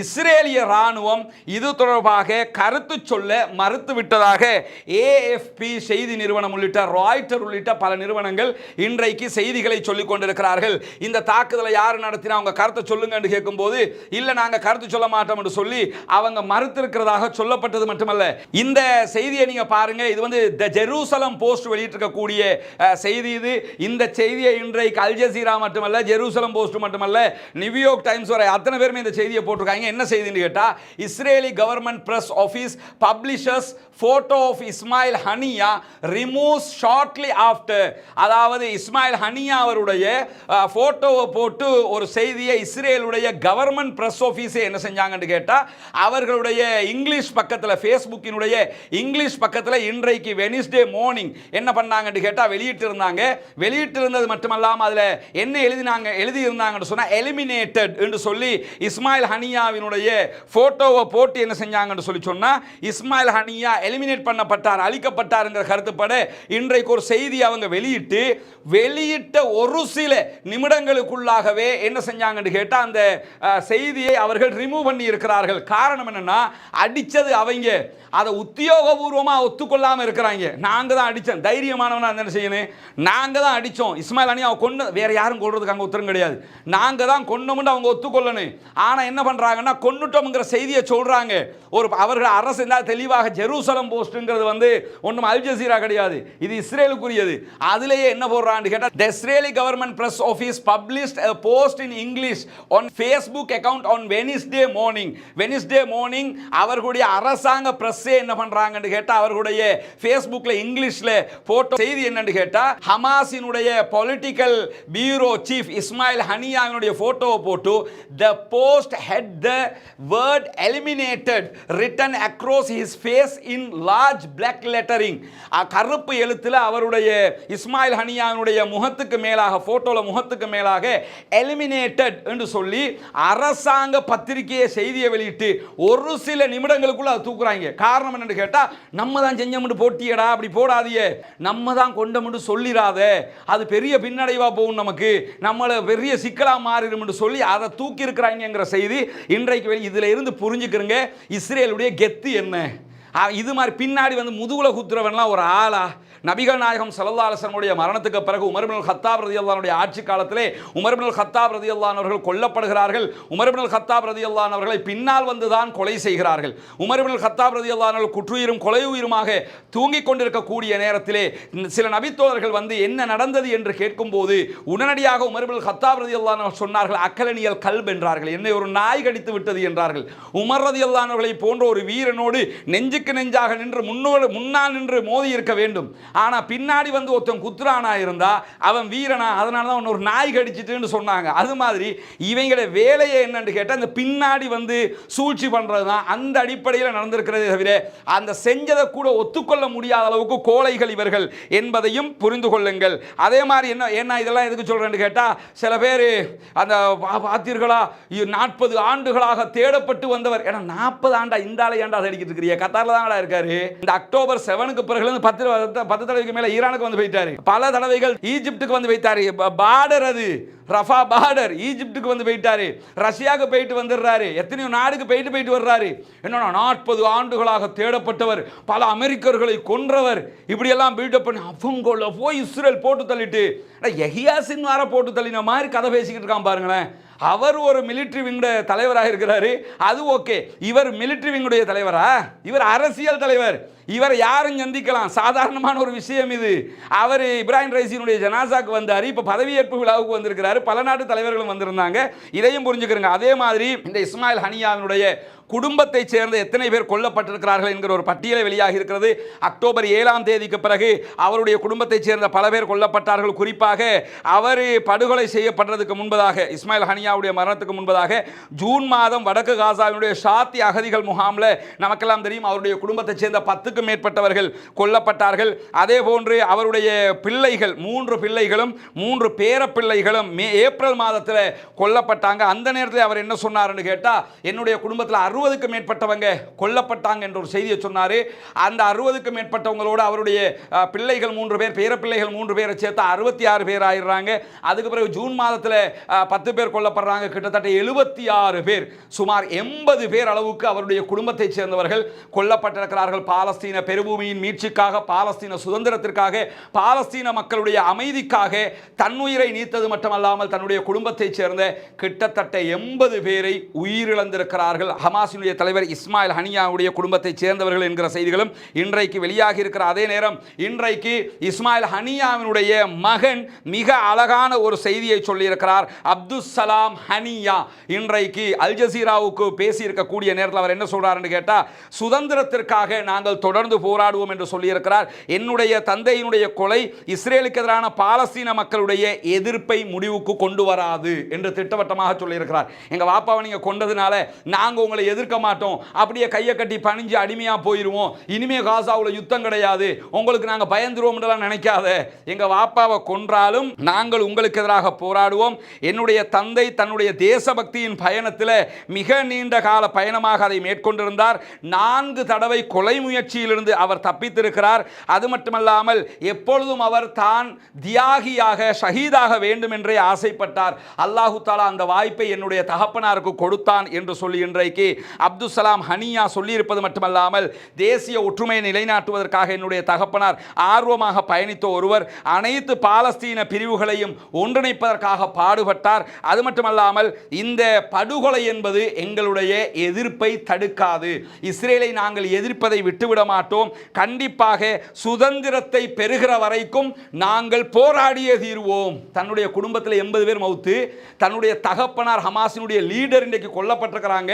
இஸ்ரேலிய ராணுவம் இது தொடர்பாக கருத்து சொல்ல மறுத்துவிட்டதாக ஏஎஃப்பி செய்தி நிறுவனம் உள்ளிட்ட ராய்டர் உள்ளிட்ட பல நிறுவனங்கள் இன்றைக்கு செய்திகளை சொல்லிக் கொண்டிருக்கிறார்கள். இந்த தாக்குதலை யார் நடத்தினா அவங்க கருத்தை சொல்லுங்க என்று கேட்கும்போது இல்லை நாங்கள் கருத்து சொல்ல மாட்டோம் என்று சொல்லி அவங்க மறுத்திருக்கிறதாக சொல்லப்பட்டது மட்டுமல்ல. இந்த செய்தியை நீங்கள் பாருங்க. இது வந்து த ஜெருசலம் போஸ்ட் வெளியிட்டிருக்கக்கூடிய செய்தி இது. இந்த செய்தியை இன்றைக்கு அல் ஜசீரா மட்டுமல்ல ஜெருசலம் போஸ்ட் மட்டுமல்ல நியூயார்க் டைம்ஸ் வரை அத்தனை பேருமே இந்த செய்தியை போட்டிருக்காங்க. என்ன செய்தின்னு கேட்டால் Israeli government press office publishers photo of Ismail Haniyeh removes shortly after அதாவது இஸ்மாயில் ஹனியா அவருடைய ஃபோட்டோவை போட்டு ஒரு செய்தியை இஸ்ரேலுடைய கவர்மெண்ட் பிரஸ் ஆஃபீஸே என்ன செஞ்சாங்கன்னு கேட்டால் அவர்களுடைய இங்கிலீஷ் பக்கத்தில் ஃபேஸ்புக்கினுடைய இங்கிலீஷ் பக்கத்தில் இன்றைக்கு வெனிஸ்டே மார்னிங் என்ன பண்ணாங்கன்னு கேட்டால் வெளியிட்டு இருந்தாங்க வெளியிட்டு இருந்தது மட்டுமல்லாமல் அதில் என்ன எழுதினாங்க எழுதியிருந்தாங்கன்னு சொன்னால் எலிமினேட்டட் என்று சொல்லி இஸ்மாயில் ஹனியா ஹனியாவினுடைய ஃபோட்டோவை போட்டு என்ன செஞ்சாங்கன்னு சொல்லி சொன்னால் இஸ்மாயில் ஹனியா எலிமினேட் பண்ணப்பட்டார் அழிக்கப்பட்டாருங்கிற கருத்துப்பட இன்றைக்கு ஒரு செய்தி அவங்க வெளியிட்டு வெளியிட்ட ஒரு சில நிமிடங்களுக்குள்ளாகவே என்ன செஞ்சாங்கன்னு கேட்டால் அந்த செய்தியை அவர்கள் ரிமூவ் பண்ணி இருக்கிறார்கள். காரணம் என்னென்னா அடித்தது அவங்க. அதை உத்தியோகபூர்வமாக ஒத்துக்கொள்ளாமல் இருக்கிறாங்க. நாங்கள் தான் அடித்தோம் தைரியமானவனா என்ன செய்யணும்? நாங்கள் தான் அடித்தோம் இஸ்மாயில் அணி அவன் கொண்டு வேறு யாரும் கொள்றதுக்கு அங்கே உத்தரம் கிடையாது. நாங்கள் தான் கொண்டோம்னு அவங்க ஒத்துக்கொள்ளணும். ஆனால் என்ன பண்ணுறாங்க பண்ணுறாங்கன்னா கொண்டுட்டோம்ங்கிற செய்தியை சொல்கிறாங்க ஒரு அவர்கள் அரசு இருந்தால் தெளிவாக ஜெருசலம் போஸ்ட்டுங்கிறது வந்து ஒன்றும் அல் ஜசீரா கிடையாது. இது இஸ்ரேலுக்குரியது. அதுலேயே என்ன போடுறான்னு கேட்டால் the Israeli government press office published a post in English on Facebook account on Wednesday morning Wednesday morning அவர்களுடைய அரசாங்க ப்ரெஸ்ஸே என்ன பண்றாங்கன்னு கேட்டால் அவர்களுடைய ஃபேஸ்புக்கில் இங்கிலீஷ்ல போட்டோ செய்தி என்னன்னு கேட்டால் ஹமாஸினுடைய பொலிட்டிக்கல் பியூரோ சீஃப் இஸ்மாயில் ஹனியாவினுடைய ஃபோட்டோவை போட்டு the post had the word eliminated written across his face in large black lettering கருப்பு எழுத்துல அவருடைய இஸ்மாயில் ஹனியாவினுடைய முகத்துக்கு மேலாக போட்டோல முகத்துக்கு மேலாக எலிமினேட்டட் என்று சொல்லி அரசாங்க பத்திரிகையை செய்தியை வெளியிட்டு ஒரு சில நிமிடங்களுக்குள்ள அதை தூக்குறாங்க. காரணம் என்னன்னு கேட்டா நம்ம தான் செஞ்சோம்னு போட்டியடா அப்படி போடாதியே நம்ம தான் கொண்டோம்னு சொல்லிடாத அது பெரிய பின்னடைவா போகும் நமக்கு. நம்மளை பெரிய சிக்கலா மாறிடும் சொல்லி அதை தூக்கி இருக்கிறாங்கிற செய்தி இன்றைக்கு இதில் இருந்து புரிஞ்சுக்கிறங்க. இஸ்ரேலுடைய கெத்து என்ன? இது மாதிரி பின்னாடி வந்து முதுகுல குத்துறவன்லாம் ஒரு ஆளா? நபிகள் நாயகம் ஸல்லல்லாஹு மரணத்துக்கு பிறகு உமர்பின் ஹத்தாப் ரதியல்லானுடைய ஆட்சி காலத்திலே உமர்பின் ஹத்தாப் ரதியல்லான் அவர்கள் கொல்லப்படுகிறார்கள். உமர்பின் ஹத்தாப் ரதியல்லான் அவர்களை பின்னால் வந்துதான் கொலை செய்கிறார்கள். உமர்பின் ஹத்தாப் ரதியல்லான் அவர்கள் குற்றுயிரும் கொலை உயிருமாக தூங்கிக் கொண்டிருக்கக்கூடிய நேரத்திலே சில நபித்தோழர்கள் வந்து என்ன நடந்தது என்று கேட்கும்போது உடனடியாக உமர்பின் ஹத்தாப் ரதியல்லான் அவர்கள் சொன்னார்கள் அக்கலனியல் கல்ப் என்றார்கள். என்னை ஒரு நாய் கடித்து விட்டது என்றார்கள். உமர் ரதி அல்லானவர்களை போன்ற ஒரு வீரனோடு நெஞ்சுக்கு நெஞ்சாக நின்று முன்னோடு முன்னால் நின்று மோதி இருக்க வேண்டும். ஆனால் பின்னாடி வந்து ஒருத்தன் குத்துறானா இருந்தால் அவன் வீரனா அதனால தான் ஒன்று ஒரு நாய் கடிச்சிட்டுன்னு சொன்னாங்க. அது மாதிரி இவங்களோட வேலையை என்னன்னு கேட்டால் இந்த பின்னாடி வந்து சூழ்ச்சி பண்ணுறது தான் அந்த அடிப்படையில் நடந்திருக்கிறதே தவிர அந்த செஞ்சதை கூட ஒத்துக்கொள்ள முடியாத அளவுக்கு கோழைகள் இவர்கள் என்பதையும் புரிந்து கொள்ளுங்கள். அதே மாதிரி என்ன என்ன இதெல்லாம் எதுக்கு சொல்றேன்னு கேட்டால் சில பேர் அந்த பார்த்தீர்களா நாற்பது ஆண்டுகளாக தேடப்பட்டு வந்தவர். ஏன்னா நாற்பது ஆண்டா இந்த ஆளை ஏன்டா அடிக்கிட்டு இருக்கிறீங்க? கத்தாரில் தான்டா இருக்காரு. இந்த அக்டோபர் செவனுக்கு பிறகு இருந்து பத்து பத்து- பத்து தடவைக்கு மேல ஈரானுக்கு வந்து போயிட்டாரு. பல தடவைகள் ஈஜிப்டுக்கு வந்து போயிட்டாரு. பார்டர் அது. ரஃபா பார்டர் ஈஜிப்டுக்கு வந்து போயிட்டாரு. ரஷ்யாவுக்கு போயிட்டு வந்துடுறாரு. எத்தனையோ நாடுக்கு போயிட்டு போயிட்டு வர்றாரு. என்னன்னா நாற்பது ஆண்டுகளாக தேடப்பட்டவர் பல அமெரிக்கர்களை கொன்றவர். இப்படியெல்லாம் பில்டப் பண்ணி அவங்கள போய் இஸ்ரேல் போட்டு தள்ளிட்டு எஹியாசின் வார போட்டு தள்ளின மாதிரி கதை பேசிக்கிட்டு இருக்கான் பாருங்களேன். அவர் ஒரு மிலிட்ரி விங்குடைய தலைவராக இருக்கிறாரு. அது ஓகே இவர் மிலிட்ரி விங்குடைய தலைவரா? இவர் அரசியல் தலைவர். இவரை யாரும் சந்திக்கலாம். சாதாரணமான ஒரு விஷயம் இது. அவர் இப்ராஹிம் ரைசினுடைய ஜனாசாக்கு வந்தார். இப்போ பதவியேற்பு விழாவுக்கு வந்திருக்கிறாரு. பல நாட்டு தலைவர்களும் வந்திருந்தாங்க. இதையும் புரிஞ்சுக்கிறங்க. அதே மாதிரி இந்த இஸ்மாயில் ஹனியாவினுடைய குடும்பத்தை சேர்ந்த எத்தனை பேர் கொல்லப்பட்டிருக்கிறார்கள் என்கிற ஒரு பட்டியலை வெளியாகி இருக்கிறது. அக்டோபர் ஏழாம் தேதிக்கு பிறகு அவருடைய குடும்பத்தைச் சேர்ந்த பல பேர் கொல்லப்பட்டார்கள். குறிப்பாக அவர் படுகொலை செய்யப்படுறதுக்கு முன்பதாக இஸ்மாயில் ஹனியாவுடைய மரணத்துக்கு முன்பதாக ஜூன் மாதம் வடக்கு காசாவினுடைய ஷாத்தி அகதிகள் முகாமில் நமக்கெல்லாம் தெரியும் அவருடைய குடும்பத்தைச் சேர்ந்த பத்துக்கும் மேற்பட்டவர்கள் கொல்லப்பட்டார்கள். அதே போன்று அவருடைய பிள்ளைகள் மூன்று பிள்ளைகளும் மூன்று பேர பிள்ளைகளும் மே ஏப்ரல் மாதத்தில் கொல்லப்பட்டாங்க. அந்த நேரத்தில் அவர் என்ன சொன்னார்னு கேட்டால் என்னுடைய குடும்பத்தில் அறுபதுக்கு மேற்பட்டவங்க கொல்லப்பட்டாங்க என்ற ஒரு செய்தியை சொன்னார். அந்த அறுபதுக்கு மேற்பட்டவங்களோட அவருடைய பிள்ளைகள் மூன்று பேர் பேர பிள்ளைகள் மூன்று பேரை சேர்த்து அறுபத்தி ஆறு பேர் ஆயிடுறாங்க. அதுக்கு பிறகு ஜூன் மாதத்தில் பத்து பேர் கொல்லப்படுறாங்க. கிட்டத்தட்ட எழுபத்தி ஆறு பேர் சுமார் எண்பது பேர் அளவுக்கு அவருடைய குடும்பத்தைச் சேர்ந்தவர்கள் கொல்லப்பட்டிருக்கிறார்கள். பாலஸ்தீன பெருபூமியின் மீட்சிக்காக பாலஸ்தீன சுதந்திரத்திற்காக பாலஸ்தீன மக்களுடைய அமைதிக்காக தன்னுயிரை நீத்தது மட்டுமல்லாமல் தன்னுடைய குடும்பத்தைச் சேர்ந்த கிட்டத்தட்ட எண்பது பேரை உயிரிழந்திருக்கிறார்கள். ஹமாஸ் ஹமாஸினுடைய தலைவர் இஸ்மாயில் ஹனியாவுடைய குடும்பத்தைச் சேர்ந்தவர்கள் என்கிற செய்திகளும் இன்றைக்கு வெளியாகி இருக்கிற அதே நேரம் இன்றைக்கு இஸ்மாயில் ஹனியாவினுடைய மகன் மிக அழகான ஒரு செய்தியை சொல்லியிருக்கிறார். அப்துல் சலாம் ஹனியா. இன்றைக்கு அல் ஜசீராவுக்கு பேசியிருக்கக்கூடிய நேரத்தில் அவர் என்ன சொல்றாருன்னு கேட்டால் சுதந்திரத்திற்காக நாங்கள் தொடர்ந்து போராடுவோம் என்று சொல்லியிருக்கிறார். என்னுடைய தந்தையினுடைய கொலை இஸ்ரேலுக்கு எதிரான பாலஸ்தீன மக்களுடைய எதிர்ப்பை முடிவுக்கு கொண்டு வராது என்று திட்டவட்டமாக சொல்லியிருக்கிறார். எங்கள் வாப்பாவை நீங்கள் கொண்டதுனால நாங்கள் உங்களை எதிர்க்க மாட்டோம். அப்படியே கையை கட்டி பணிஞ்சு அடிமையாக போயிடுவோம் இனிமே காசாவில் யுத்தம் கிடையாது. உங்களுக்கு நாங்கள் பயந்துருவோம் நினைக்காத. எங்கள் வாப்பாவை கொன்றாலும் நாங்கள் உங்களுக்கு எதிராக போராடுவோம். என்னுடைய தந்தை தன்னுடைய தேசபக்தியின் பயணத்தில் மிக நீண்ட கால பயணமாக அதை மேற்கொண்டிருந்தார். நான்கு தடவை கொலை முயற்சியிலிருந்து அவர் தப்பித்திருக்கிறார். அது மட்டுமல்லாமல் எப்பொழுதும் அவர் தான் தியாகியாக ஷஹீதாக வேண்டும் என்றே ஆசைப்பட்டார். அல்லாஹு தாலா அந்த வாய்ப்பை என்னுடைய தகப்பனாருக்கு கொடுத்தான் என்று சொல்லி இன்றைக்கு அப்துல் சலாம் ஹனியா சொல்லியிருப்பது மட்டுமல்லாமல் தேசிய ஒற்றுமையை நிலைநாட்டுவதற்காக என்னுடைய தகப்பனார் ஆர்வமாக பயணித்த ஒருவர் அனைத்து பாலஸ்தீன பிரிவுகளையும் ஒன்றிணைப்பதற்காக பாடுபட்டார். அது மட்டுமல்லாமல் இந்த படுகொலை என்பது எங்களுடைய எதிர்ப்பை தடுக்காது. இஸ்ரேலை நாங்கள் எதிர்ப்பதை விட்டுவிட மாட்டோம். கண்டிப்பாக சுதந்திரத்தை பெறுகிற வரைக்கும் நாங்கள் போராடியே தீர்வோம். தன்னுடைய குடும்பத்தில் எண்பது பேர் மௌத்து தன்னுடைய தகப்பனார் ஹமாசினுடைய லீடர் இன்றைக்கு கொல்லப்பட்டிருக்கிறாங்க.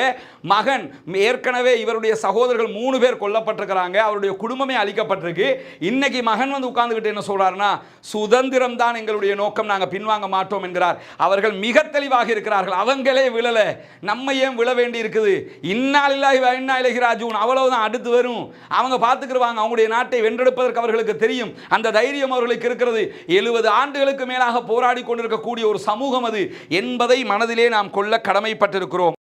மகன் ஏற்கனவே இவருடைய சகோதரர்கள் மூணு பேர் கொல்லப்பட்டிருக்கிறாங்க அவருடைய குடும்பமே அழிக்கப்பட்டிருக்கு. இன்னைக்கு மகன் வந்து உட்கார்ந்துக்கிட்டு என்ன சொல்றாருன்னா சுதந்திரம் தான் எங்களுடைய நோக்கம் நாங்கள் பின்வாங்க மாட்டோம் என்கிறார். அவர்கள் மிக தெளிவாக இருக்கிறார்கள். அவங்களே விழலை. நம்ம ஏன் விழ வேண்டி இருக்குது? இன்னாலில்லாஹி வ இன்னா இலைஹி அவ்வளவுதான் அடுத்து வரும். அவங்க பார்த்துக்கிடுவாங்க அவங்களுடைய நாட்டை வென்றெடுப்பதற்கு அவர்களுக்கு தெரியும். அந்த தைரியம் அவர்களுக்கு இருக்கிறது. எழுபது ஆண்டுகளுக்கு மேலாக போராடி கொண்டிருக்கக்கூடிய ஒரு சமூகம் அது என்பதை மனதிலே நாம் கொள்ள கடமைப்பட்டிருக்கிறோம்.